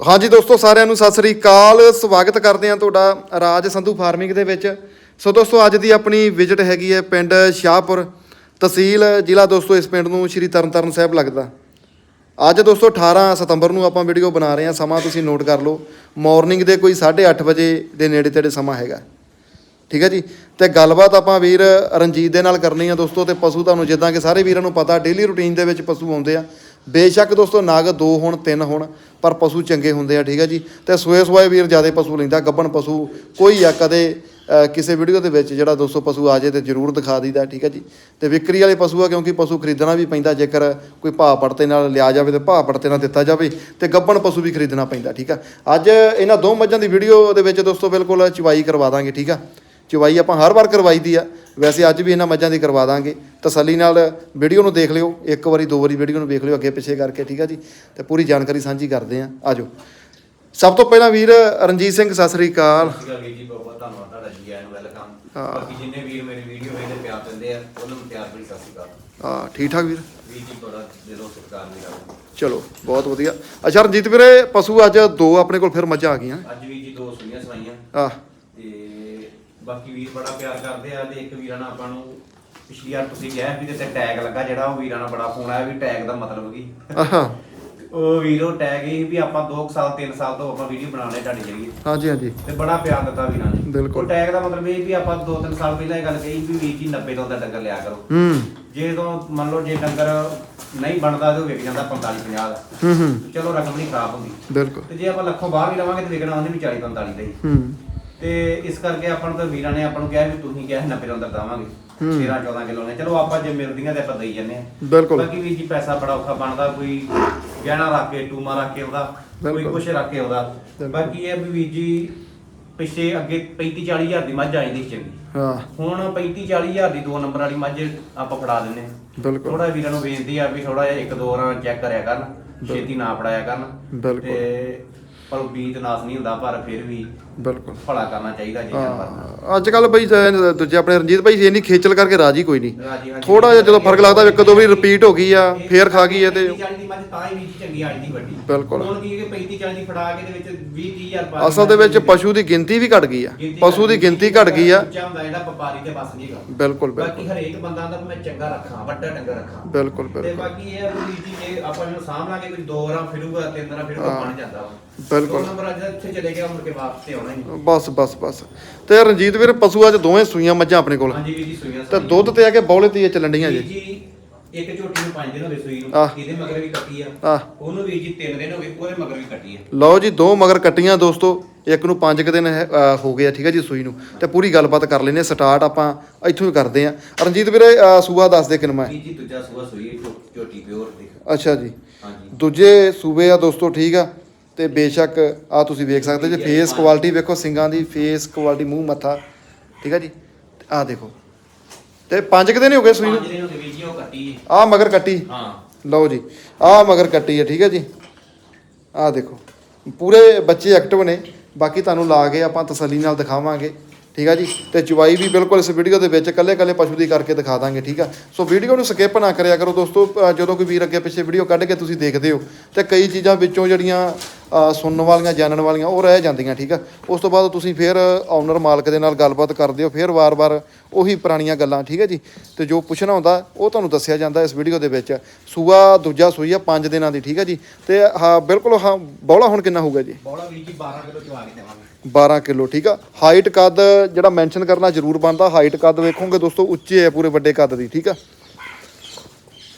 ਹਾਂਜੀ ਦੋਸਤੋ, ਸਾਰਿਆਂ ਨੂੰ ਸਤਿ ਸ੍ਰੀ ਅਕਾਲ। ਸਵਾਗਤ ਕਰਦੇ ਹਾਂ ਤੁਹਾਡਾ ਰਾਜ ਸੰਧੂ ਫਾਰਮਿੰਗ ਦੇ ਵਿੱਚ। ਸੋ ਦੋਸਤੋ, ਅੱਜ ਦੀ ਆਪਣੀ ਵਿਜ਼ਿਟ ਹੈਗੀ ਹੈ ਪਿੰਡ ਸ਼ਾਹਪੁਰ ਤਹਿਸੀਲ। ਜ਼ਿਲ੍ਹਾ ਦੋਸਤੋ, ਇਸ ਪਿੰਡ ਨੂੰ ਸ਼੍ਰੀ ਤਰਨਤਾਰਨ ਸਾਹਿਬ ਲੱਗਦਾ। ਅੱਜ ਦੋਸਤੋ 18 ਸਤੰਬਰ ਨੂੰ ਆਪਾਂ ਵੀਡੀਓ ਬਣਾ ਰਹੇ ਹਾਂ। ਸਮਾਂ ਤੁਸੀਂ ਨੋਟ ਕਰ ਲਓ। ਮਾਰਨਿੰਗ ਦੇ ਕੋਈ 8:30 ਵਜੇ ਦੇ ਨੇੜੇ ਤੇੜੇ ਸਮਾਂ ਹੈਗਾ। ਠੀਕ ਹੈ ਜੀ? ਤੇ ਗੱਲਬਾਤ ਆਪਾਂ ਵੀਰ ਰਣਜੀਤ ਦੇ ਨਾਲ ਕਰਨੀ ਆ ਦੋਸਤੋ, ਤੇ ਪਸ਼ੂ ਤੁਹਾਨੂੰ ਜਿੱਦਾਂ ਕਿ ਸਾਰੇ ਵੀਰਾਂ ਨੂੰ ਪਤਾ ਡੇਲੀ ਰੁਟੀਨ ਦੇ ਵਿੱਚ ਪਸ਼ੂ ਆਉਂਦੇ ਆ। ਬੇਸ਼ੱਕ ਦੋਸਤੋ, ਨਾਗ ਦੋ ਹੋਣ, ਤਿੰਨ ਹੋਣ। ਪਰ ਪਸ਼ੂ ਚੰਗੇ ਹੁੰਦੇ ਆ, ਠੀਕ ਹੈ ਜੀ? ਤੇ ਸੋਏ ਸੋਏ ਵੀਰ ਜ਼ਿਆਦਾ ਪਸ਼ੂ ਲੈਂਦਾ, ਗੱਬਣ ਪਸ਼ੂ। ਕੋਈ ਆ ਕਦੇ ਕਿਸੇ ਵੀਡੀਓ ਦੇ ਵਿੱਚ ਜਿਹੜਾ 200 ਪਸ਼ੂ ਆ ਜੇ ਤੇ ਜਰੂਰ ਦਿਖਾ ਦਈਦਾ, ਠੀਕ ਹੈ ਜੀ? ਤੇ ਵਿਕਰੀ ਵਾਲੇ ਪਸ਼ੂ ਆ, ਕਿਉਂਕਿ ਪਸ਼ੂ ਖਰੀਦਣਾ ਵੀ ਪੈਂਦਾ, ਜੇਕਰ ਕੋਈ ਭਾਅ ਪੜਤੇ ਨਾਲ ਲਿਆ ਜਾਵੇ ਤੇ ਭਾਅ ਪੜਤੇ ਨਾਲ ਦਿੱਤਾ ਜਾਵੇ, ਤੇ ਗੱਬਣ ਪਸ਼ੂ ਵੀ ਖਰੀਦਣਾ ਪੈਂਦਾ, ਠੀਕ ਆ? ਅੱਜ ਇਹਨਾਂ ਦੋ ਮੱਝਾਂ ਦੀ ਵੀਡੀਓ ਦੇ ਵਿੱਚ ਦੋਸਤੋ ਬਿਲਕੁਲ ਚਵਾਈ ਕਰਵਾ ਦਾਂਗੇ, ਠੀਕ ਆ? ਚਵਾਈ ਆਪਾਂ ਹਰ ਵਾਰ ਕਰਵਾਈ ਦੀ ਆ ਵੈਸੇ ਅੱਜ ਵੀ ਇਹਨਾਂ ਮੱਝਾਂ ਦੀ ਕਰਵਾ ਦਾਂਗੇ। ਤਸੱਲੀ ਨਾਲ ਵੀਡੀਓ ਨੂੰ ਦੇਖ ਲਿਓ। ਇੱਕ ਵਾਰੀ ਦੋ ਵਾਰੀ ਵੀਡੀਓ ਨੂੰ ਵੇਖ ਲਿਓ ਅੱਗੇ ਪਿੱਛੇ ਕਰਕੇ ਠੀਕ ਆ ਜੀ? ਤੇ ਪੂਰੀ ਜਾਣਕਾਰੀ ਸਾਂਝੀ ਕਰਦੇ ਆ ਆਜੋ ਸਭ ਤੋਂ ਪਹਿਲਾਂ ਵੀਰ ਰਣਜੀਤ ਸਿੰਘ ਸਤਿ ਸ੍ਰੀ ਅਕਾਲ। ਜੀ ਬਹੁਤ ਬਹੁਤ ਧੰਨਵਾਦ ਤੁਹਾਡਾ ਜੀ ਆਇਆਂ ਨੂੰ ਵੈਲਕਮ। ਹਾਂ। ਬਾਕੀ ਜਿੰਨੇ ਵੀਰ ਮੇਰੀ ਵੀਡੀਓ ਵੇਖਦੇ ਪਿਆਰ ਦਿੰਦੇ ਆ ਉਹਨਾਂ ਨੂੰ ਪਿਆਰ ਭਰੀ ਸਤਿ ਸ਼੍ਰੀ ਅਕਾਲ। ਆ ਠੀਕ ਠਾਕ ਵੀਰ? ਵੀਰ ਜੀ ਤੁਹਾਡਾ ਦਿਲੋਂ ਸਤਿਕਾਰ ਮੇਰਾ। ਚਲੋ ਬਹੁਤ ਵਧੀਆ। ਅੱਛਾ ਰਣਜੀਤ ਵੀਰੇ ਪਸ਼ੂ ਅੱਜ ਦੋ ਆਪਣੇ ਕੋਲ ਫਿਰ ਮੱਝਾਂ ਆ ਗਈਆਂ। ਅੱਜ ਵੀਰ ਜੀ ਦੋ ਸੁਈਆਂ ਸਵਾਈਆਂ। ਆ ਤੇ ਬਾਕੀ ਵੀਰ ਬੜਾ ਪਿਆਰ ਕਰਦੇ ਆ ਤੇ ਇੱਕ ਵੀਰਾਂ ਨਾਲ ਆਪਾਂ ਨੂੰ ਪਿਛਲੀ ਵਾਰ ਤੁਸੀਂ ਕਿਹਾ ਵੀ ਤੇ ਟੈਗ ਲੱਗਾ ਜਿਹੜਾ ਉਹ ਵੀਰਾਂ ਨਾਲ ਬੜਾ ਫੋਨ ਆਇਆ ਵੀ ਟੈਗ ਦਾ ਮਤਲਬ ਕੀ। ਆਹਾ। ਉਹ ਵੀਰੋ ਟੈਗ ਇਹ ਵੀ ਆਪਾਂ 2 ਸਾਲ 3 ਸਾਲ ਤੋਂ ਆਪਾਂ ਵੀਡੀਓ ਬਣਾਉਣੇ ਤੁਹਾਡੇ ਜਰੀਏ। ਹਾਂਜੀ ਹਾਂਜੀ। ਤੇ ਬੜਾ ਪਿਆਰ ਦਿੱਤਾ ਵੀਰਾਂ ਨੇ। ਬਿਲਕੁਲ। ਉਹ ਟੈਗ ਦਾ ਮਤਲਬ ਇਹ ਵੀ ਆਪਾਂ 2-3 ਸਾਲ ਪਹਿਲਾਂ ਇਹ ਗੱਲ ਕਹੀ ਵੀ ਵੀਰ ਜੀ 90 ਤੋਂ ਦਾ ਡੰਗਰ ਲਿਆ ਕਰੋ। ਹੂੰ। ਜੇ ਤੋਂ ਮੰਨ ਲਓ ਜੇ ਡੰਗਰ ਨਹੀਂ ਬਣਦਾ ਤੇ ਉਹ ਵਿਕ ਜਾਂਦਾ 45 50 ਦਾ ਹੂੰ ਹੂੰ। ਚਲੋ ਰਕਮ ਨਹੀਂ ਖਰਾਬ ਹੁੰਦੀ। ਬਿਲਕੁਲ। ਤੇ ਜੇ ਆਪਾਂ ਲੱਖੋਂ ਬਾਹਰ ਵੀ ਲਵਾਂਗੇ ਤੇ ਵਿਕਣਾ ਉਹਨੇ ਵੀ 40 45 ਦਾ ਹੀ। ਹੂੰ। ਤੇ ਇਸ ਕਰਕੇ ਆਪਾਂ ਨੂੰ ਤਾਂ ਵੀਰਾਂ ਨੇ ਆਪਾਂ ਨੂੰ ਕਿਹਾ ਵੀ ਤੁਸੀਂ ਕਿਹਾ ਸੀ 90 ਤੋਂ ਅੰਦਰ ਦਾਵਾਂਗੇ। 13 14 ਕਿਲੋ ਨੇ। ਚਲੋ ਆਪਾਂ ਜੇ ਮਿਲਦੀਆਂ ਤੇ ਆਪਾਂ ਦੇਈ ਜੰਨੇ ਆ ਬਿਲਕੁਲ। ਬਾਕੀ ਵੀ ਜੀ ਪੈਸਾ ਬੜਾ ਔਖਾ ਬਣਦਾ ਕੋਈ ਗਹਿਣਾ ਰੱਖ ਕੇ ਟੂਮਾ ਰੱਖ ਕੇ ਉਹਦਾ ਕੋਈ। ਕੁਛ ਰੱਖ ਕੇ ਉਹਦਾ। ਬਾਕੀ ਇਹ ਵੀ ਵੀਰ ਜੀ ਪਿੱਛੇ ਅੱਗੇ 35 40 ਹਜ਼ਾਰ ਦੀ ਮੱਝ ਆਈ ਦੀ ਚੰਗੀ। ਹਾਂ। ਹੁਣ 35 40 ਹਜ਼ਾਰ ਦੀ ਦੋ ਨੰਬਰ ਵਾਲੀ ਮੱਝ ਆਪਾਂ ਫੜਾ ਦਿੰਨੇ ਆ ਬਿਲਕੁਲ। ਥੋੜਾ ਵੀਰਾਂ ਨੂੰ ਬੇਨਤੀ ਆ ਵੀ ਥੋੜਾ ਜਿਹਾ ਇੱਕ ਦੋ ਵਾਰਾਂ ਚੈੱਕ ਕਰਿਆ ਕਰਨ ਛੇਤੀ ਨਾ ਫੜਾਇਆ ਕਰਨ। ਬਿਲਕੁਲ। ਤੇ ਪਰ ਬੀਤ ਨਾਸ ਨਹੀਂ ਹੁੰਦਾ ਪਰ ਫਿਰ ਵੀ ਬਿਲਕੁਲ। ਭਲਾ ਕਰਨਾ ਚਾਹੀਦਾ ਜੀ ਜਾਨਵਰ ਅੱਜ ਕੱਲ ਬਈ ਤਾਂ ਦੂਜੇ ਆਪਣੇ ਰਣਜੀਤ ਭਾਈ ਇੰਨੀ ਖੇਚਲ ਕਰਕੇ ਰਾਜੀ ਕੋਈ ਨਹੀਂ। ਰਾਜੀ ਹਾਂਜੀ। ਥੋੜਾ ਜਿਹਾ ਜਦੋਂ ਫ਼ਰਕ ਲੱਗਦਾ ਵੀ ਇੱਕ ਦੋ ਵਾਰੀ ਰਿਪੀਟ ਹੋ ਗਈ ਆ ਫੇਰ ਖਾ ਗਈ ਹੈ ਤੇ 35 40 ਦੀ ਮੱਝ ਤਾਂ ਹੀ ਵੀ ਚੰਗੀ ਆਈ ਦੀ ਵੱਡੀ। ਬਿਲਕੁਲ। ਹੁਣ ਕੀ ਹੈ ਕਿ 35 40 ਦੀ ਫੜਾ ਕੇ ਦੇ ਵਿੱਚ 20 30000 ਪਾ ਅਸਲ ਦੇ ਵਿੱਚ ਪਸ਼ੂ ਦੀ ਗਿਣਤੀ ਵੀ ਘਟ ਗਈ ਆ। ਪਸ਼ੂ ਦੀ ਗਿਣਤੀ ਘਟ ਗਈ ਆ। ਉੱਚਾ ਹੁੰਦਾ ਜਿਹੜਾ ਵਪਾਰੀ ਤੇ ਬਸ ਨਹੀਂਗਾ ਬਿਲਕੁਲ ਬਾਕੀ ਬਿਲਕੁਲ। ਹਰੇਕ ਬੰਦਾ ਦਾ ਮੈਂ ਚੰਗਾ ਰੱਖਾਂ ਵੱਡਾ ਡੰਗਰ ਰੱਖਾਂ। ਬਿਲਕੁਲ ਤੇ ਬਿਲਕੁਲ। ਬਾਕੀ ਇਹ ਆ ਵੀ ਜੀ ਜੇ ਆਪਾਂ ਇਹਨੂੰ ਸਾਂਭ ਲਾਂਗੇ ਕੋਈ ਦੋ ਰਾਂ ਫਿਰੂਗਾ ਤਿੰਨ ਰਾਂ ਫਿਰੂਗਾ ਹਾਂ। ਬਣ ਜਾਂਦਾ ਵਾ। ਬਿਲਕੁਲ। ਦੋ ਨੰਬਰ ਅੱਜ ਇੱਥੇ ਚਲੇ ਗਿਆ ਮੁੜ ਕੇ ਵਾਪਸ ਤੇ ਆਉਣਾ ਹੀ ਨਹੀਂ। ਬਸ ਬਸ ਬਸ। ਤੇ ਰਣਜੀਤ ਵੀਰ ਪਸ਼ੂ ਅੱਜ ਦੋਵੇਂ ਸੂਈਆਂ ਮੱਝਾਂ ਆਪਣੇ ਕੋਲ। ਹਾਂਜੀ ਵੀ ਜੀ ਸੂਈਆਂ ਤੇ ਸਾਰੀਆਂ। ਦੁੱਧ ਤੇ ਆ ਕੇ ਬੌਲੇ ਤੇ ਚੱਲਣ ਡੀਆਂ ਵੀਰ ਜੀ। ਜੀ ਇੱਕ ਝੋਟੀ ਨੂੰ 5 ਦਿਨ ਹੋ ਗਏ ਸੂਈ ਨੂੰ। ਆਹ। ਇਹਦੇ ਮਗਰ ਵੀ ਕੱਟੀ ਆ। ਆਹ। ਉਹਨੂੰ ਵੀ ਜੀ 3 ਦਿਨ ਹੋ ਗਏ ਉਹਦੇ ਮਗਰ ਵੀ ਕੱਟੀ ਆ। ਲਓ ਜੀ ਦੋ ਮਗਰ ਕੱਟੀਆਂ ਦੋਸਤੋ। ਇੱਕ ਨੂੰ 5 ਕੁ ਦਿਨ ਹੈ- ਹੋ ਗਏ ਆ ਠੀਕ ਹੈ ਜੀ ਸੂਈ ਨੂੰ। ਤੇ ਪੂਰੀ ਗੱਲਬਾਤ ਕਰ ਲੈਨੇ ਸਟਾਰਟ ਆਪਾਂ ਇੱਥੋਂ ਹੀ ਕਰਦੇ ਆ ਰਣਜੀਤ ਵੀਰੇ ਸੂਆ ਦੱਸ ਦੇ ਕਿਨਮਾ ਵੀਰ ਜੀ ਦੂਜਾ ਸੂਆ ਸੂਈ ਹੈ, ਝੋ- ਝੋਟੀ ਪਿਓਰ ਦੀ। ਅੱਛਾ ਜੀ। ਹਾਂਜੀ। ਦੂਜੇ ਸੂਬੇ ਆ ਦੋਸਤੋ ਠੀਕ ਆ। ਤੇ ਬੇਸ਼ੱਕ ਆ ਤੁਸੀਂ ਵੇਖ ਸਕਦੇ ਜੇ ਫੇਸ ਕੁਆਲਿਟੀ ਵੇਖੋ ਸਿੰਗਾਂ ਦੀ ਫੇਸ ਕੁਆਲਿਟੀ ਮੂੰਹ ਮੱਥਾ ਠੀਕ ਆ ਜੀ? ਆ ਦੇਖੋ। ਤੇ ਪੰਜ ਕੁ ਦਿਨ ਹੀ ਹੋ ਗਏ ਸੂਈ ਨੂੰ? ਹੋ ਹੈ ਆ ਮਗਰ ਕੱਟੀ? ਹਾਂ। ਲਓ ਜੀ ਆ ਮਗਰ ਕੱਟੀ ਹੈ ਠੀਕ ਹੈ ਜੀ? ਆ ਦੇਖੋ। ਪੂਰੇ ਬੱਚੇ ਐਕਟਿਵ ਨੇ ਬਾਕੀ ਤੁਹਾਨੂੰ ਲਾ ਕੇ ਆਪਾਂ ਤਸੱਲੀ ਨਾਲ ਦਿਖਾਵਾਂਗੇ। ਠੀਕ ਆ ਜੀ? ਤੇ ਚਵਾਈ ਵੀ ਬਿਲਕੁਲ ਇਸ ਵੀਡੀਓ ਦੇ ਵਿੱਚ ਕੱਲੇ ਕੱਲੇ ਪਸ਼ੂ ਦੀ ਕਰਕੇ ਦਿਖਾ ਦਾਂਗੇ, ਠੀਕ ਆ? ਸੋ ਵੀਡੀਓ ਨੂੰ ਸਕਿਪ ਨਾ ਕਰਿਆ ਕਰੋ ਦੋਸਤੋ ਜਦੋਂ ਕੋਈ ਵੀਰ ਅੱਗੇ ਪਿੱਛੇ ਵੀਡੀਓ ਕੱਢ ਕੇ ਤੁਸੀਂ ਦੇਖਦੇ ਹੋ, ਤੇ ਕਈ ਚੀਜ਼ਾਂ ਵਿੱਚੋਂ ਜਿਹੜੀਆਂ ਸੁਣਨ ਵਾਲੀਆਂ, ਜਾਣਨ ਵਾਲੀਆਂ, ਉਹ ਰਹਿ ਜਾਂਦੀਆਂ, ਠੀਕ ਆ? ਉਸ ਤੋਂ ਬਾਅਦ ਤੁਸੀਂ ਫਿਰ ਓਨਰ ਮਾਲਕ ਦੇ ਨਾਲ ਗੱਲਬਾਤ ਕਰਦੇ ਹੋ, ਫਿਰ ਵਾਰ-ਵਾਰ ਉਹੀ ਪੁਰਾਣੀਆਂ ਗੱਲਾਂ, ਠੀਕ ਹੈ ਜੀ? ਤੇ ਜੋ ਪੁੱਛਣਾ ਹੁੰਦਾ, ਉਹ ਤੁਹਾਨੂੰ ਦੱਸਿਆ ਜਾਂਦਾ ਇਸ ਵੀਡੀਓ ਦੇ ਵਿੱਚ। ਸੂਆ ਦੂਜਾ ਸੂਈ ਆ 5 ਦਿਨਾਂ ਦੀ, ਠੀਕ ਹੈ ਜੀ? ਤੇ ਹਾਂ, ਬਿਲਕੁਲ, ਹਾਂ, ਬੌਲਾ ਹੁਣ ਕਿੰਨਾ ਹੋਊਗਾ ਜੀ? ਬੋਲਾ ਵੀਰ ਜੀ 12 ਕਿਲੋ ਚਵਾ ਕੇ ਦੇਵਾਂਗੇ। 12 ਕਿਲੋ ਠੀਕ ਆ? ਹਾਈਟ ਕੱਦ ਜਿਹੜਾ ਮੈਂਸ਼ਨ ਕਰਨਾ ਜ਼ਰੂਰ ਬਣਦਾ। ਹਾਈਟ ਕੱਦ ਵੇਖੋਗੇ ਦੋਸਤੋ ਉੱਚੇ ਆ ਪੂਰੇ ਵੱਡੇ ਕੱਦ ਦੀ ਠੀਕ ਆ?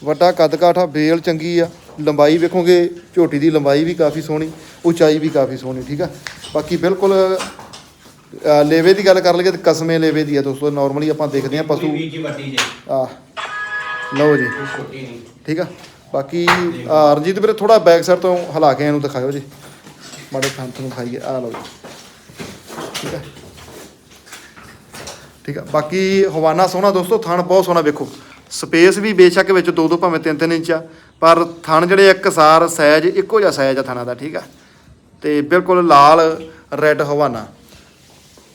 ਵੱਡਾ ਕੱਦ ਕਾਠਾ ਬੇਲ ਚੰਗੀ ਆ। ਲੰਬਾਈ ਵੇਖੋਗੇ ਝੋਟੀ ਦੀ ਲੰਬਾਈ ਵੀ ਕਾਫੀ ਸੋਹਣੀ ਉਚਾਈ ਵੀ ਕਾਫੀ ਸੋਹਣੀ ਠੀਕ ਆ? ਬਾਕੀ ਬਿਲਕੁਲ ਲੇਵੇ ਦੀ ਗੱਲ ਕਰ ਲਈਏ ਤੇ ਕਸਮੇ ਲੇਵੇ ਦੀ ਆ ਦੋਸਤੋ। ਨਾਰਮਲੀ ਆਪਾਂ ਦੇਖਦੇ ਆ ਪਸ਼ੂ। ਆ ਲਓ ਜੀ। ਠੀਕ ਆ? ਬਾਕੀ ਰਣਜੀਤ ਵੀਰੇ ਥੋੜਾ ਬੈਕ ਸਾਈਡ ਤੋਂ ਹਿਲਾ ਕੇ ਇਹਨੂੰ ਦਿਖਾਇਓ ਜੀ। ਮਾੜੇ ਥਾਂ ਤੋਂ ਖਾਈਏ ਆ ਲਓ ਜੀ। ਠੀਕ ਆ ਠੀਕ ਆ ਬਾਕੀ ਹਵਾਨਾ ਸੋਹਣਾ ਦੋਸਤੋ ਥਣ ਬਹੁਤ ਸੋਹਣਾ ਵੇਖੋ। ਸਪੇਸ ਵੀ ਬੇਸ਼ੱਕ ਵਿੱਚ ਦੋ ਦੋ ਭਾਵੇਂ ਤਿੰਨ ਤਿੰਨ ਇੰਚ ਆ ਪਰ ਥਣ ਜਿਹੜੇ ਇੱਕਸਾਰ ਸਾਈਜ਼ ਇੱਕੋ ਜਿਹਾ ਸਾਈਜ਼ ਆ ਥਣਾਂ ਦਾ ਠੀਕ ਆ। ਤੇ ਬਿਲਕੁਲ ਲਾਲ ਰੈੱਡ ਹਵਾਨਾ।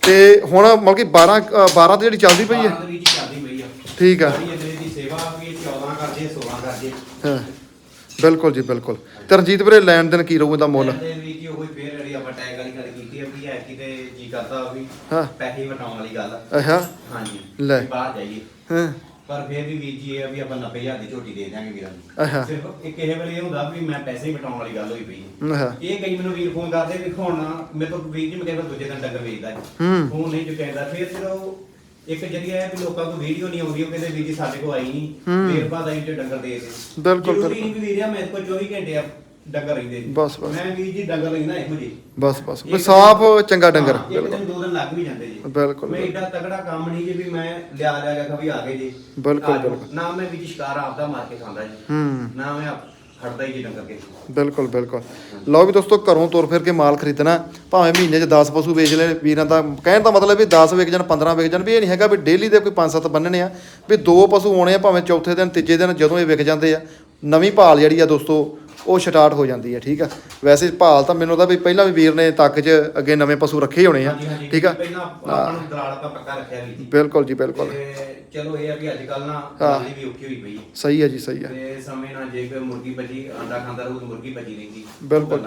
ਤੇ ਹੁਣ ਮਤਲਬ ਕਿ 12 ਅ, 12 ਤੇ ਜਿਹੜੀ ਚੱਲਦੀ ਪਈ ਹੈ? ਠੀਕ ਆ। ਜਿਹੜੀ ਅਗਲੇ ਦੀ ਸੇਵਾ ਵੀ 14 ਕਰਦੇ 16 ਕਰਦੇ। ਹਾਂ। ਬਿਲਕੁਲ ਜੀ ਬਿਲਕੁਲ। ਤੇ ਰਣਜੀਤ ਵੀਰੇ ਲੈਣ ਦੇਣ ਕੀ ਰਹੂ ਇਹਦਾ ਮੁੱਲ? ਤੇ ਵੀਰ ਕੋਈ ਫੇਰ ਜਿਹੜੀ ਆਪਾਂ ਟੈਗ ਵਾਲੀ ਗੱਲ ਕੀਤੀ ਆ ਵੀ ਹੈ ਕਿਤੇ ਜੀ ਕਰਦਾ ਵੀ ਹਾਂ। ਪੈਸੇ ਵਟਾਉਣ ਵਾਲੀ ਗੱਲ। ਅੱਛਾ। ਹਾਂਜੀ। ਲੈ। ਵੀ ਬਾਹਰ ਜਾਈਏ। ਹਾਂ। ਪਰ ਫੇਰ ਵੀ ਵੀਰ ਜੀ ਇਹ ਆ ਵੀ ਆਪਾਂ 90000 ਦੀ ਝੋਟੀ ਦੇ ਦਿਆਂਗੇ ਵੀਰਾਂ ਅੱਛਾ। ਨੂੰ ਸਿਰਫ ਇੱਕ ਇਹ ਵੇਲੇ ਇਹ ਹੁੰਦਾ ਵੀ ਮੈਂ ਪੈਸੇ ਹੀ ਵਟਾਉਣ ਵਾਲੀ ਗੱਲ ਹੋਈ ਪਈ ਹੈ ਅੱਛਾ। ਇਹ ਕਈ ਮੈਨੂੰ ਵੀਰ ਫੋਨ ਕਰਦੇ ਵੀ ਹੁਣ ਮੇਰੇ ਤੋਂ ਵੀਰ ਜੀ ਮੈਂ ਕਹਿੰਦਾ ਦੂਜੇ ਦਿਨ ਡੰਗਰ ਵੇਚਦਾ। ਹੈ। ਹੂੰ। ਫੋਨ ਨਹੀਂ ਚੁੱਕਿਆ ਫਿਰ ਜਦੋਂ ਇੱਕ ਜਰੀਆ ਹੈ ਵੀ ਲੋਕਾਂ ਕੋਲ ਵੀਡੀਓ ਨਹੀਂ ਆਉਂਦੀ ਉਹ ਕਹਿੰਦੇ ਵੀਰ ਜੀ ਸਾਡੇ ਕੋਲ ਆਈ ਨਹੀਂ ਹੂੰ। ਫੇਰ ਬਾਅਦ ਆਈ ਤੇ ਡੰਗਰ ਦੇ ਦੇ। ਬਿਲਕੁਲ, ਜ਼ਰੂਰੀ ਬਿਲਕੁਲ। ਨਹੀਂ ਵੀ ਵੀਰ ਆ ਮੇਰੇ ਕੋਲ 24 ਘੰਟੇ ਆ। ਡੰਗਰ ਰਹਿੰਦੇ ਨੇ। ਬਸ, ਬਸ। ਮੈਂ ਵੀਰ ਜੀ ਡੰਗਰ ਲੈਂਦਾ ਇਹੋ ਜੀ ਬਸ ਬਸ। ਵੀ ਸਾਫ਼ ਚੰਗਾ ਡੰਗਰ। ਇੱਕ ਬਿਲਕੁਲ। ਦਿਨ ਦੋ ਦਿਨ ਲੱਗ ਵੀ ਜਾਂਦੇ ਜੀ। ਬਿਲਕੁਲ, ਮੈਂ ਏਡਾ ਤਗੜਾ ਕੰਮ ਨਹੀਂ ਜੀ ਵੀ ਮੈਂ ਲਿਆ ਲਿਆ ਕੇ ਵੀ ਆ ਗਏ ਜੀ। ਬਿਲਕੁਲ, ਆ ਜਾਓ। ਬਿਲਕੁਲ। ਨਾ ਮੈਂ ਵੀ ਸ਼ਿਕਾਰ ਆਪਦਾ ਮਾਰ ਕੇ ਖਾਂਦਾ ਜੀ। ਹੂੰ। ਨਾ ਮੈਂ ਆਪ- ਖੜਦਾ ਹੀ ਜੀ ਡੰਗਰ ਕੇ। ਬਿਲਕੁਲ ਬਿਲਕੁਲ। ਲਓ ਵੀ ਦੋਸਤੋ ਘਰੋਂ ਤੁਰ ਫਿਰ ਕੇ ਮਾਲ ਖਰੀਦਣਾ। ਭਾਵੇਂ ਮਹੀਨੇ 'ਚ 10 ਪਸ਼ੂ ਵੇਚ ਲੈ ਵੀਰਾਂ ਦਾ ਕਹਿਣ ਦਾ ਮਤਲਬ ਵੀ 10 ਵਿਕ ਜਾਣ 15 ਵਿਕ ਜਾਣ ਵੀ ਇਹ ਨਹੀਂ ਹੈਗਾ ਵੀ ਡੇਲੀ ਦੇ ਕੋਈ 5-7 ਬੰਨਣੇ ਆ। ਵੀ ਦੋ ਪਸ਼ੂ ਆਉਣੇ ਆ ਭਾਵੇਂ ਚੌਥੇ ਦਿਨ ਤੀਜੇ ਦਿਨ ਜਦੋਂ ਇਹ ਵਿਕ ਜਾਂਦੇ ਆ। ਨਵੀਂ ਭਾਲ ਜਿਹੜੀ ਆ ਦੋਸਤੋ ਉਹ ਸਟਾਰਟ ਹੋ ਜਾਂਦੀ ਹੈ ਠੀਕ ਆ ਵੈਸੇ ਭਾਲ ਤਾਂ ਮੈਨੂੰ ਤਾਂ ਵੀ ਪਹਿਲਾਂ ਵੀ ਵੀਰ ਨੇ ਤੱਕ 'ਚ ਅੱਗੇ ਨਵੇਂ ਪਸ਼ੂ ਰੱਖੇ ਹੋਣੇ ਆ ਠੀਕ ਆ ਪਹਿਲਾਂ ਆਪਾਂ ਨੂੰ ਦਲਾਲ ਆਪਾਂ ਪੱਕਾ ਰੱਖਿਆ ਵੀ ਜੀ ਬਿਲਕੁਲ ਜੀ ਬਿਲਕੁਲ ਤੇ ਚਲੋ ਇਹ ਆ ਵੀ ਅੱਜ ਕੱਲ ਨਾ ਹਾਂ। ਗੱਲ ਵੀ ਔਖੀ ਹੋਈ ਪਈ ਹੈ। ਸਹੀ ਹੈ ਜੀ ਸਹੀ ਹੈ ਤੇ ਸਮੇਂ ਨਾਲ ਜੇ ਕੋਈ ਮੁਰਗੀ ਬਚੀ ਅੰਡਾ ਖਾਂਦਾ ਰਹੂ ਤਾਂ ਮੁਰਗੀ ਬਚੀ ਰਹਿੰਦੀ ਬਿਲਕੁਲ।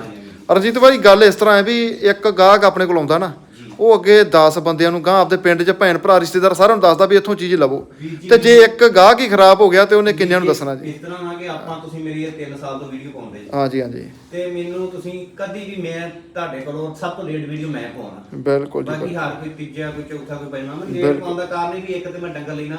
ਅਰਜੀਤ ਭਾਈ ਗੱਲ ਇਸ ਤਰ੍ਹਾਂ ਹੈ ਵੀ ਇੱਕ ਗਾਹਕ ਆਪਣੇ ਕੋਲ ਆਉਂਦਾ ਨਾ। ਉਹ ਅੱਗੇ 10 ਬੰਦਿਆਂ ਨੂੰ ਗਾਂ ਆਪਦੇ ਪਿੰਡ 'ਚ ਭੈਣ ਭਰਾ ਰਿਸ਼ਤੇਦਾਰ ਸਾਰਿਆਂ ਨੂੰ ਦੱਸਦਾ ਵੀ ਇੱਥੋਂ ਚੀਜ਼ ਲਵੋ। ਤੇ ਜੇ ਇੱਕ ਗਾਹਕ ਹੀ ਖਰਾਬ ਹੋ ਗਿਆ ਤੇ ਉਹਨੇ ਕਿੰਨਿਆਂ ਨੂੰ ਦੱਸਣਾ ਜੀ? ਇਸ ਤਰ੍ਹਾਂ ਨਾ ਕਿ ਆਪਾਂ ਤੁਸੀਂ ਮੇਰੀ ਇਹ 3 ਸਾਲ ਤੋਂ ਵੀਡੀਓ ਪਾਉਂਦੇ ਜੀ। ਹਾਂਜੀ ਹਾਂਜੀ। ਤੇ ਮੈਨੂੰ ਤੁਸੀਂ ਕਦੀ ਵੀ ਮੈਂ ਤੁਹਾਡੇ ਕੋਲੋਂ ਸਭ ਤੋਂ ਲੇਟ ਵੀਡੀਓ ਮੈਂ ਪਾਉਣਾ। ਬਿਲਕੁਲ ਜੀ ਬਾਕੀ ਬਿਲਕੁਲ। ਹਰ ਕੋਈ ਤੀਜਾ ਕੋਈ ਚੌਥਾ ਕੋਈ ਪੰਜਵਾਂ ਮੈਂ ਲੇਟ ਬਿਲਕੁਲ। ਪਾਉਣ ਦਾ ਕਾਰਨ ਇਹ ਵੀ ਇੱਕ ਤੇ ਮੈਂ ਡੰਗਰ ਲੈਣਾ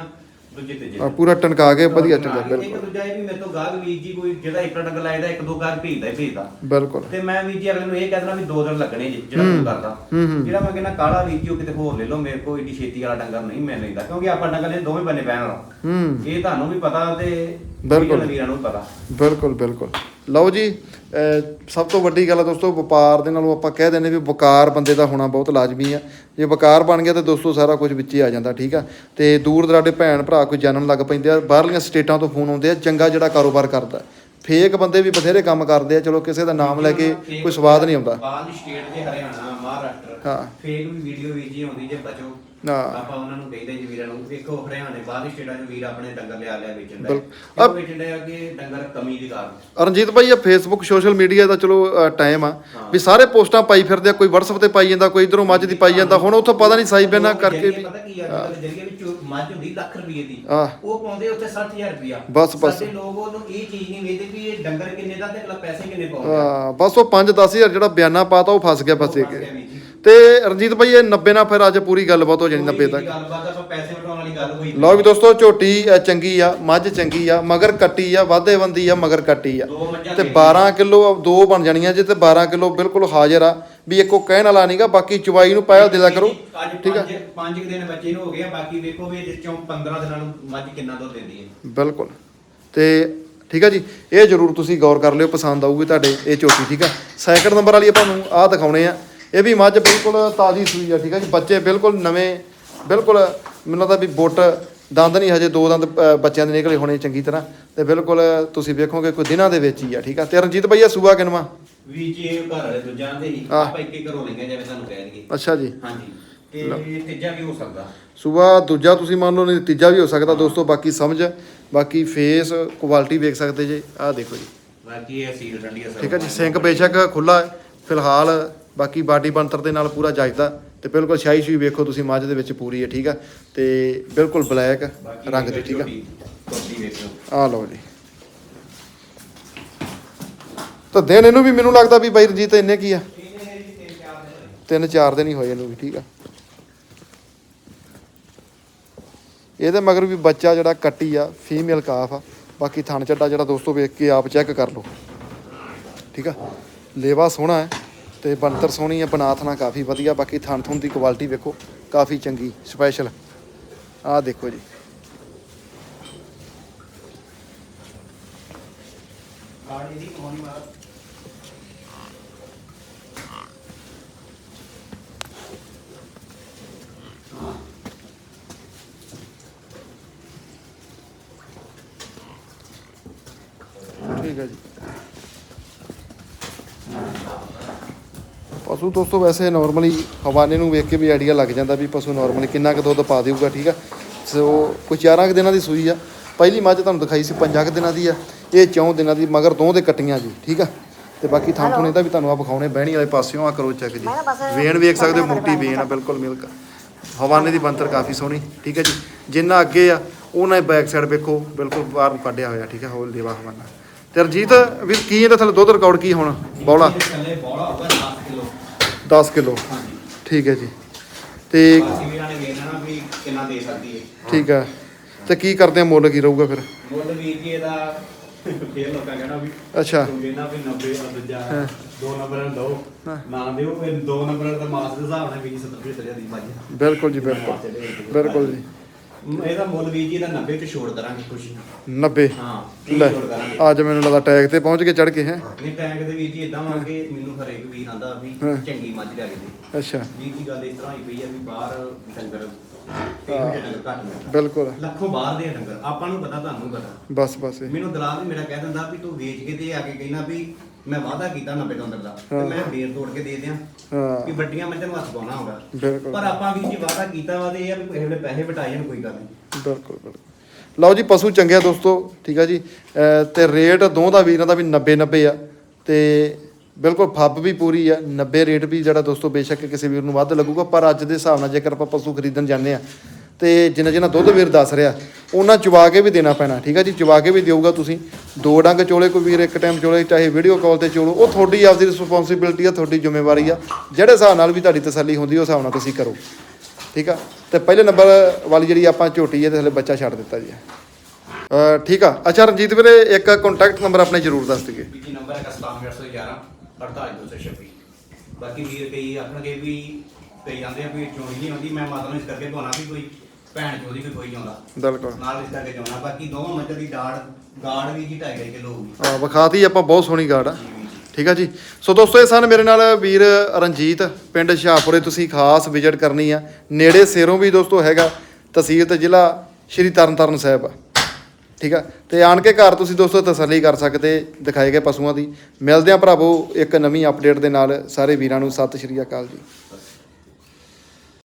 ਦੂਜੇ ਤੀਜੇ ਆ, ਪੂਰਾ ਟਨਕਾ ਕੇ ਵਧੀਆ ਚੰਗਾ ਇੱਕ ਬਿਲਕੁਲ। ਦੂਜਾ ਇਹ ਵੀ ਮੇਰੇ ਤੋਂ ਗਾਹਕ ਵੀਰ ਜੀ ਕੋਈ ਜਿਹੜਾ ਇੱਕ ਡੰਗਰ ਲਾਇਦਾ ਇੱਕ ਦੋ ਗਾਹਕ ਭੇਜਦਾ ਹੀ ਭੇਜਦਾ। ਬਿਲਕੁਲ। ਤੇ ਮੈਂ ਵੀਰ ਜੀ ਅਗਲੇ ਨੂੰ ਇਹ ਕਹਿ ਦੇਣਾ ਵੀ ਦੋ ਦਿਨ ਲੱਗਣੇ ਜੀ ਜਿਹੜਾ। ਤੂੰ ਕਰਦਾ। ਜਿਹੜਾ ਮੈਂ ਕਹਿੰਦਾ ਕਾਲਾ ਵੀਰ ਜੀ ਉਹ ਕਿਤੇ ਹੋਰ ਲੈ ਲਓ ਮੇਰੇ ਕੋਲ ਏਡੀ ਛੇਤੀ ਵਾਲਾ ਡੰਗਰ ਨਹੀਂ ਮੈਂ ਲੈਂਦਾ ਕਿਉਂਕਿ ਆਪਾਂ ਡੰਗਰ ਦੇ ਦੋਵੇਂ ਬੰਨੇ ਪੈਣ ਵਾਲਾ। ਹੂੰ। ਇਹ ਤੁਹਾਨੂੰ ਵੀ ਪਤਾ ਤੇ ਬਿਲਕੁਲ। ਵੀਰਾਂ ਵੀਰਾਂ ਨੂੰ ਵੀ ਪਤਾ। ਬਿਲਕੁਲ ਬਿਲਕੁਲ। ਲਓ ਜੀ ਸਭ ਤੋਂ ਵੱਡੀ ਗੱਲ ਆ ਦੋਸਤੋ ਵਪਾਰ ਦੇ ਨਾਲੋਂ ਆਪਾਂ ਕਹਿ ਦਿੰਦੇ ਵੀ ਵਕਾਰ ਬੰਦੇ ਦਾ ਹੋਣਾ ਬਹੁਤ ਲਾਜ਼ਮੀ ਆ। ਜੇ ਵਕਾਰ ਬਣ ਗਿਆ ਤਾਂ ਦੋਸਤੋ ਸਾਰਾ ਕੁਝ ਵਿੱਚ ਹੀ ਆ ਜਾਂਦਾ ਠੀਕ ਆ। ਤੇ ਦੂਰ ਦਰਾਡੇ ਭੈਣ ਭਰਾ ਕੋਈ ਜਾਣਨ ਲੱਗ ਪੈਂਦੇ ਆ ਬਾਹਰਲੀਆਂ ਸਟੇਟਾਂ ਤੋਂ ਫੋਨ ਆਉਂਦੇ ਆ ਚੰਗਾ ਜਿਹੜਾ ਕਾਰੋਬਾਰ ਕਰਦਾ। ਫੇਕ ਬੰਦੇ ਵੀ ਬਥੇਰੇ ਕੰਮ ਕਰਦੇ ਆ ਚਲੋ ਕਿਸੇ ਦਾ ਨਾਮ ਲੈ ਕੇ ਕੋਈ ਸਵਾਦ ਨਹੀਂ ਆਉਂਦਾ। ਬਾਹਰਲੀ ਸਟੇਟ ਦੇ ਹਰਿਆਣਾ ਮਹਾਰਾਸ਼ਟਰ ਹਾਂ। ਫੇਕ ਵੀ ਵੀਡੀਓ ਵੀ ਜੀ ਆਉਂਦੀ ਜੇ ਬਚੋ। ਹਾਂ। ਆਪਾਂ ਉਹਨਾਂ ਨੂੰ ਕਹਿੰਦੇ ਜੀ ਵੀਰਾਂ ਨੂੰ ਵੇਖੋ ਹਰਿਆਣੇ ਬਾਹਰਲੀ ਸਟੇਟਾਂ 'ਚ ਵੀਰ ਆਪਣੇ ਡੰਗਰ ਲਿਆ ਲਿਆ ਵੇਚਣ ਦਾ ਬਿਲਕੁਲ। ਕਿਉਂ ਵੇਚਣ ਦਾ ਕਿ ਡੰਗਰ ਕਮੀ ਦੇ ਕਾਰਨ ਰਣਜੀਤ ਭਾਈ ਇਹ ਫੇਸਬੁੱਕ ਸੋਸ਼ਲ ਮੀਡੀਆ ਦਾ ਚਲੋ ਟਾਈਮ ਆ ਵੀ ਸਾਰੇ ਪੋਸਟਾਂ ਪਾਈ ਫਿਰਦੇ ਆ ਕੋਈ WhatsApp ਤੇ ਪਾਈ ਜਾਂਦਾ ਕੋਈ ਇਧਰੋਂ ਮੱਝ ਦੀ ਪਾਈ ਜਾਂਦਾ ਹੁਣ ਉੱਥੋਂ ਪਤਾ ਨਹੀਂ ਸਾਈ ਬਿਨਾ ਕਰਕੇ ਵੀ ਪਤਾ ਕੀ ਆ ਅੱਜ ਕੱਲ੍ਹ ਜਰੀਏ ਵਿੱਚ ਮੱਝ ਹੁੰਦੀ ਲੱਖ ਰੁਪਏ ਦੀ। ਉਹ ਪਾਉਂਦੇ ਉੱਥੇ 60000 ਰੁਪਇਆ ਬਸ, ਬਸ। ਸਾਡੇ ਲੋਕ ਉਹਨੂੰ ਇਹ ਚੀਜ਼ ਨਹੀਂ ਵੇਚਦੇ ਵੀ ਇਹ ਡੰਗਰ ਕਿੰਨੇ ਦਾ ਤੇ ਅਗਲਾ ਪੈਸੇ ਕਿੰਨੇ ਪਾਉਂਦਾ ਹਾਂ, ਬਸ ਉਹ 5-10000 ਜਿਹੜਾ ਬਿਆਨਾ ਪਾਤਾ ਉਹ ਫਸ ਗਿਆ ਫਸੇ। ਤੇ ਰਣਜੀਤ ਭਾਈ ਇਹ 90 ਨਾਲ ਫਿਰ ਅੱਜ ਪੂਰੀ ਗੱਲਬਾਤ ਹੋ ਜਾਣੀ 90 ਕੋਈ ਤੱਕ। ਗੱਲਬਾਤ ਆਪਾਂ ਪੈਸੇ ਵਟਾਉਣ ਵਾਲੀ ਗੱਲ ਹੋਈ ਲਓ ਵੀ ਦੋਸਤੋ ਝੋਟੀ ਅ, ਚੰਗੀ ਆ ਮੱਝ ਚੰਗੀ ਆ ਮਗਰ ਕੱਟੀ ਆ ਵਾਧੇ ਬੰਦੀ ਆ ਮਗਰ ਕੱਟੀ ਆ। ਦੋ ਮੱਝਾਂ ਤੇ ਦੇ 12 ਕਿਲੋ ਦੋ ਬਣ ਜਾਣੀਆਂ ਜੇ ਤੇ 12 ਕਿਲੋ ਬਿਲਕੁਲ ਹਾਜ਼ਰ ਆ। ਵੀ ਇੱਕੋ ਕਹਿਣ ਵਾਲਾ ਨਹੀਂਗਾ ਬਾਕੀ ਚੁਬਾਈ ਨੂੰ ਪਾਇਆ ਦੇ ਦਿਆ ਕਰੋ। ਅੱਜ ਠੀਕ ਆ? ਪੰਜ ਪੰਜ ਕੁ ਦਿਨ ਬੱਚੇ ਨੂੰ ਹੋ ਗਏ ਆ, ਬਾਕੀ ਵੇਖੋ ਵੀ ਇਹਦੇ ਚੋਂ 15 ਦਿਨਾਂ ਨੂੰ ਮੱਝ ਕਿੰਨਾ ਦੁੱਧ ਦਿੰਦੀ ਹੈ। ਬਿਲਕੁਲ। ਤੇ ਠੀਕ ਆ ਜੀ ਇਹ ਜਰੂਰ ਤੁਸੀਂ ਗੌਰ ਕਰ ਲਿਓ ਪਸੰਦ ਆਊਗੀ ਤੁਹਾਡੇ ਇਹ ਝੋਟੀ ਠੀਕ ਆ? ਸੈਕਿੰਡ ਨੰਬਰ ਵਾਲੀ ਆਪਾਂ ਨੂੰ ਆਹ ਦਿਖਾਉਣੇ ਆ। ਇਹ ਵੀ ਮੱਝ ਬਿਲਕੁਲ ਤਾਜ਼ੀ ਸੂਈ ਆ ਠੀਕ ਆ ਜੀ? ਬੱਚੇ ਬਿਲਕੁਲ ਨਵੇਂ ਬਿਲਕੁਲ ਮੈਨੂੰ ਲੱਗਦਾ ਵੀ ਬੁੱਟ ਦੰਦ ਨਹੀਂ ਹਜੇ ਦੋ ਦੰਦ ਬੱਚਿਆਂ ਦੇ ਨਿਕਲੇ ਹੋਣੇ ਚੰਗੀ ਤਰ੍ਹਾਂ। ਤੇ ਬਿਲਕੁਲ ਤੁਸੀਂ ਵੇਖੋਗੇ ਕੋਈ ਦਿਨਾਂ ਦੇ ਵਿੱਚ ਹੀ ਆ ਠੀਕ ਆ? ਤੇ ਰਣਜੀਤ ਭਈਆ ਸੂਆ ਕਿਨਵਾ? ਵੀ ਜੀ ਇਹ ਘਰ ਵਾਲੇ ਦੂਜਾ ਨਹੀਂ ਆਹ। ਆਪਾਂ ਇੱਕ ਇੱਕ ਘਰੋਂ ਲਈਆਂ ਜਿਵੇਂ ਤੁਹਾਨੂੰ ਕਹਿ ਦਈਏ। ਅੱਛਾ ਜੀ। ਹਾਂਜੀ। ਤੇ ਤੀਜਾ ਵੀ ਹੋ ਸਕਦਾ। ਸੂਆ ਦੂਜਾ ਤੁਸੀਂ ਮੰਨ ਲਓ ਨਹੀਂ ਤੀਜਾ ਵੀ ਹੋ ਸਕਦਾ ਦੋਸਤੋ ਬਾਕੀ ਸਮਝ ਬਾਕੀ ਫੇਸ ਕੁਆਲਿਟੀ ਵੇਖ ਸਕਦੇ ਜੇ। ਆਹ ਦੇਖੋ ਜੀ। ਬਾਕੀ ਇਹ ਸੀਲ ਡੰਡੀ ਅਸਰ ਠੀਕ ਹੈ ਜੀ ਸਿੰਕ ਬੇਸ਼ੱਕ ਖੁੱਲਾ ਹੈ ਫਿਲਹਾਲ ਬਾਕੀ ਬਾਡੀ ਬਣਤਰ ਦੇ ਨਾਲ ਪੂਰਾ ਜੱਜਦਾ ਤੇ ਬਿਲਕੁਲ ਸ਼ਾਈ ਸ਼ੂਈ ਵੇਖੋ ਤੁਸੀਂ ਮੱਝ ਦੇ ਵਿੱਚ ਪੂਰੀ ਹੈ ਠੀਕ ਆ? ਤੇ ਬਿਲਕੁਲ ਬਲੈਕ ਰੰਗ ਦੀ ਠੀਕ ਆ? ਆ ਲਓ ਜੀ। ਤਾਂ ਦਿਨ ਇਹਨੂੰ ਵੀ ਮੈਨੂੰ ਲੱਗਦਾ ਵੀ ਬਾਈ ਰਣਜੀਤ ਇੰਨੇ ਕੀ ਆ। ਤਿੰਨ ਚਾਰ ਦਿਨ ਹੀ ਹੋਏ ਇਹਨੂੰ ਵੀ ਠੀਕ ਆ? ਇਹਦੇ ਮਗਰ ਵੀ ਬੱਚਾ ਜਿਹੜਾ ਕੱਟੀ ਆ ਫੀਮੇਲ ਕਾਫ ਆ। ਬਾਕੀ ਥਣ ਚੱਡਾ ਜਿਹੜਾ ਦੋਸਤੋ ਵੇਖ ਕੇ ਆਪ ਚੈੱਕ ਕਰ ਲਓ। ਠੀਕ ਆ? ਲੇਵਾ ਸੋਹਣਾ ਹੈ। ਤੇ ਬਣਤਰ ਸੋਹਣੀ ਹੈ ਬਨਾਥਣਾ ਕਾਫੀ ਵਧੀਆ ਬਾਕੀ ਥਣ ਥੁਣ ਦੀ ਕੁਆਲਿਟੀ ਵੇਖੋ ਕਾਫੀ ਚੰਗੀ ਸਪੈਸ਼ਲ ਆਹ ਦੇਖੋ ਜੀ। ਗਾੜੀ ਦੀ ਕਹਾਣੀ ਮਾਰ ਠੀਕ ਹੈ ਜੀ। ਪਸ਼ੂ ਦੋਸਤੋ ਵੈਸੇ ਨਾਰਮਲੀ ਹਵਾਨੇ ਨੂੰ ਵੇਖ ਕੇ ਵੀ ਆਈਡੀਆ ਲੱਗ ਜਾਂਦਾ ਵੀ ਪਸ਼ੂ ਨਾਰਮਲੀ ਕਿੰਨਾ ਕੁ ਦੁੱਧ ਪਾ ਦੇਊਗਾ ਠੀਕ ਆ? ਸੋ ਕੁਝ 11 ਕੁ ਦਿਨਾਂ ਦੀ ਸੂਈ ਆ। ਪਹਿਲੀ ਮੱਝ ਤੁਹਾਨੂੰ ਦਿਖਾਈ ਸੀ 5 ਕੁ ਦਿਨਾਂ ਦੀ ਆ। ਇਹ 4 ਦਿਨਾਂ ਦੀ ਮਗਰ ਦੋ ਦੇ ਕੱਟੀਆਂ ਜੀ ਠੀਕ ਆ? ਤੇ ਬਾਕੀ ਥਾਂ ਥੁਣੇ ਦਾ ਵੀ ਤੁਹਾਨੂੰ ਆ ਵਿਖਾਉਣੇ ਬਹਿਣੀ ਵਾਲੇ ਪਾਸਿਓਂ ਆ ਕਰੋ ਚੈੱਕ ਜੀ। ਵੇਨ ਵੇਖ ਸਕਦੇ ਹੋ ਮੋਟੀ ਵੇਨ ਆ ਬਿਲਕੁਲ ਮਿਲਕ। ਹਵਾਨੇ ਦੀ ਬੰਤਰ ਕਾਫੀ ਸੋਹਣੀ ਠੀਕ ਹੈ ਜੀ? ਜਿੰਨਾ ਅੱਗੇ ਆ ਉਹਨਾਂ ਬੈਕ ਸਾਈਡ ਵੇਖੋ ਬਿਲਕੁਲ ਬਾਹਰ ਨੂੰ ਕੱਢਿਆ ਹੋਇਆ ਠੀਕ ਹੈ ਹੋਲ ਦੇਵਾ ਹਵਾਨਾ। ਤੇ ਰਜੀਤ ਵੀ ਕੀ ਇਹਦਾ ਥੱਲੇ ਦੁੱਧ ਰਿਕਾਰਡ ਕੀ ਹੋਣਾ? ਬੌਲਾ। ਥੱਲੇ ਬੌਲਾ ਹੋਊਗਾ 10 ਕਿਲੋ। 10 ਕਿਲੋ ਹਾਂਜੀ ਠੀਕ ਹੈ ਜੀ। ਤੇ ਬਾਕੀ ਵੀਰਾਂ ਨੇ ਵੇਖਣਾ ਵੀ ਕਿੰਨਾ ਦੇ ਸਕਦੀ ਹੈ ਠੀਕ ਹੈ। ਤੇ ਕੀ ਕਰਦੇ ਆ? ਮੁੱਲ ਕੀ ਰਹੂਗਾ ਫਿਰ? ਮੁੱਲ ਵੀਰ ਜੀ ਇਹਦਾ ਫੇਰ ਲੋਕਾਂ ਕਹਿਣਾ ਵੀ ਅੱਛਾ। ਤੂੰ ਕਹਿੰਦਾ ਵੀ 90 ਆ ਦੂਜਾ ਹਾਂ। ਦੋ ਨੰਬਰ ਨੂੰ ਦੋ ਹਾਂ। ਨਾ ਦਿਓ ਇਹ ਦੋ ਨੰਬਰ ਦਾ ਮਾਸ ਦੇ ਹਿਸਾਬ ਨਾਲ 20 70 ਰੁਪਏ ਚਲਿਆ ਦੀ ਭਾਜੀ ਬਿਲਕੁਲ ਜੀ ਬਿਲਕੁਲ। ਬਿਲਕੁਲ ਜੀ। ਇਹਦਾ ਮੁੱਲ ਵੀਰ ਜੀ ਦਾ 90 ਚ ਛੋੜ ਕਰਾਂਗੇ ਖੁਸ਼ੀ ਨਾਲ 90 ਹਾਂ ਤੀਹ ਲੈ ਛੋੜ ਕਰਾਂਗੇ ਅੱਜ ਮੈਨੂੰ ਲੱਗਦਾ ਟੈਗ ਤੇ ਪਹੁੰਚ ਕੇ ਚੜ ਕੇ ਹੈ? ਨਹੀਂ ਟੈਂਕ ਦੇ ਵੀਰ ਜੀ ਇਦਾਂ ਵਾ ਕਿ ਮੈਨੂੰ ਹਰੇਕ ਵੀਰ ਆਂਦਾ ਵੀ ਹਾਂ। ਚੰਗੀ ਮੱਝ ਲੈ ਕੇ ਦੇ। ਅੱਛਾ। ਵੀਰ ਦੀ ਗੱਲ ਇਸ ਤਰ੍ਹਾਂ ਹੀ ਪਈ ਆ ਵੀ ਬਾਹਰ ਡੰਗਰ ਇਹੋ ਜਿਹੇ ਡੰਗਰ ਘੱਟ ਮਿਲਦੇ ਬਿਲਕੁਲ। ਲੱਖੋਂ ਬਾਹਰ ਦੇ ਆ ਡੰਗਰ। ਆਪਾਂ ਨੂੰ ਪਤਾ ਤੁਹਾਨੂੰ ਪਤਾ। ਬਸ ਬਸ। ਇਹ। ਮੈਨੂੰ ਦਲਾਲ ਵੀ ਮੇਰਾ ਕਹਿ ਦਿੰਦਾ ਵੀ ਤੂੰ ਵੇਚ ਕੇ ਤੇ ਆ ਕੇ ਕਹਿਣਾ ਵੀ ਮੈਂ ਵਾਅਦਾ ਕੀਤਾ 90 ਡਾਲਰ ਦਾ ਤੇ। ਮੈਂ ਫੇਰ ਤੋੜ ਕੇ ਦੇ ਦਿਆਂ ਹਾਂ। ਵੀ ਵੱਡੀਆਂ ਮੱਝਾਂ ਨੂੰ ਹੱਥ ਪਾਉਣਾ ਹੋਗਾ ਬਿਲਕੁਲ। ਪਰ ਆਪਾਂ ਵੀ ਜੀ ਵਾਅਦਾ ਕੀਤਾ ਵਾ ਤੇ ਇਹ ਆ ਵੀ ਕਿਸੇ ਵੇਲੇ ਪੈਸੇ ਵਟਾਏ ਜਾਣ ਕੋਈ ਗੱਲ ਨਹੀਂ। ਬਿਲਕੁਲ ਬਿਲਕੁਲ। ਲਓ ਜੀ ਪਸ਼ੂ ਚੰਗੇ ਆ ਦੋਸਤੋ ਠੀਕ ਆ ਜੀ। ਅਹ ਤੇ ਰੇਟ ਦੋ ਦਾ ਵੀਰਾਂ ਦਾ ਵੀ 90 90 ਆ ਤੇ ਬਿਲਕੁਲ ਫੱਬ ਵੀ ਪੂਰੀ ਆ 90 ਰੇਟ ਵੀ ਜਿਹੜਾ ਦੋਸਤੋ ਬੇਸ਼ੱਕ ਕਿਸੇ ਵੀਰ ਨੂੰ ਵੱਧ ਲੱਗੂਗਾ ਪਰ ਅੱਜ ਦੇ ਹਿਸਾਬ ਨਾਲ ਜੇਕਰ ਆਪਾਂ ਪਸ਼ੂ ਖਰੀਦਣ ਜਾਂਦੇ ਆ ਤੇ ਜਿੰਨਾ ਜਿੰਨਾ ਦੁੱਧ ਵੀਰ ਦੱਸ ਰਿਹਾ, ਉਹਨਾਂ ਚਵਾ ਕੇ ਵੀ ਦੇਣਾ ਪੈਣਾ, ਠੀਕ ਆ ਜੀ? ਚਵਾ ਕੇ ਵੀ ਦਿਓਗਾ ਤੁਸੀਂ। ਦੋ ਡੰਗ ਚੋਲੇ ਕੋਈ ਵੀਰ ਇੱਕ ਟਾਈਮ ਚੋਲੇ, ਚਾਹੇ ਵੀਡੀਓ ਕਾਲ ਤੇ ਚੋਲੋ, ਉਹ ਤੁਹਾਡੀ ਆਪਦੀ ਰਿਸਪੌਂਸਿਬਿਲਟੀ ਆ, ਤੁਹਾਡੀ ਜ਼ਿੰਮੇਵਾਰੀ ਆ। ਜਿਹੜੇ ਹਿਸਾਬ ਨਾਲ ਵੀ ਤੁਹਾਡੀ ਤਸੱਲੀ ਹੁੰਦੀ ਉਸ ਹਿਸਾਬ ਨਾਲ ਤੁਸੀਂ ਕਰੋ। ਠੀਕ ਆ? ਤੇ ਪਹਿਲੇ ਨੰਬਰ ਵਾਲੀ ਜਿਹੜੀ ਆਪਾਂ ਝੋਟੀ ਹੈ ਤੇ ਥੱਲੇ ਬੱਚਾ ਛੱਡ ਦਿੱਤਾ ਜੀ। ਠੀਕ ਆ? ਅੱਛਾ, ਰਣਜੀਤ ਵੀਰੇ, ਇੱਕ ਕੰਟੈਕਟ ਨੰਬਰ ਆਪਣੇ ਜ਼ਰੂਰ ਦੱਸ ਦਿਓ ਬੀਜੀ ਨੰਬਰ ਹੈ 97811 48226 ਬਾਕੀ ਵੀਰ ਕਈ ਆਖਣਗੇ ਵੀ ਕਈ ਜਾਂਦੇ ਆ ਵੀ ਚੋਣੀ ਨਹੀਂ ਹੁੰਦੀ ਮੈਂ ਮਾਤਾ ਨੂੰ ਇਸ ਕਰਕੇ ਪਾਉਣਾ ਵੀ ਕੋਈ। ਭੈਣ ਚੋਦੀ ਵੀ ਕੋਈ ਆਉਂਦਾ। ਬਿਲਕੁਲ। ਨਾਲ ਇਸ ਕਰਕੇ ਚਾਉਣਾ ਬਾਕੀ ਦੋਵਾਂ ਮੱਝ ਦੀ ਡਾੜ ਗਾੜ ਵੀ ਜੀ 2.5 ਕਿਲੋ ਹੋਊਗੀ ਆ ਵਿਖਾਤੀ ਆਪਾਂ ਬਹੁਤ ਸੋਹਣੀ ਗਾਰਡ ਆ। ਠੀਕ ਆ ਜੀ? ਸੋ ਦੋਸਤੋ ਇਹ ਸਨ ਮੇਰੇ ਨਾਲ ਵੀਰ ਰਣਜੀਤ ਪਿੰਡ ਸ਼ਾਹਪੁਰੇ। ਤੁਸੀਂ ਖਾਸ ਵਿਜ਼ਿਟ ਕਰਨੀ ਆ। ਨੇੜੇ ਸੇਰੋਂ ਵੀ ਦੋਸਤੋ ਹੈਗਾ ਤਹਿਸੀਲ ਤੇ ਜ਼ਿਲ੍ਹਾ ਸ਼੍ਰੀ ਤਰਨਤਾਰਨ ਸਾਹਿਬ ਆ। ਠੀਕ ਆ? ਤੇ ਆਣ ਕੇ ਘਰ ਤੁਸੀਂ ਦੋਸਤੋ ਤਸੱਲੀ ਕਰ ਸਕਦੇ ਦਿਖਾਏ ਗਏ ਪਸ਼ੂਆਂ ਦੀ। ਮਿਲਦੇ ਆ ਭਰਾਵੋ ਇੱਕ ਨਵੀਂ ਅਪਡੇਟ ਦੇ ਨਾਲ। ਸਾਰੇ ਵੀਰਾਂ ਨੂੰ ਸਤਿ ਸ਼੍ਰੀ ਅਕਾਲ ਜੀ।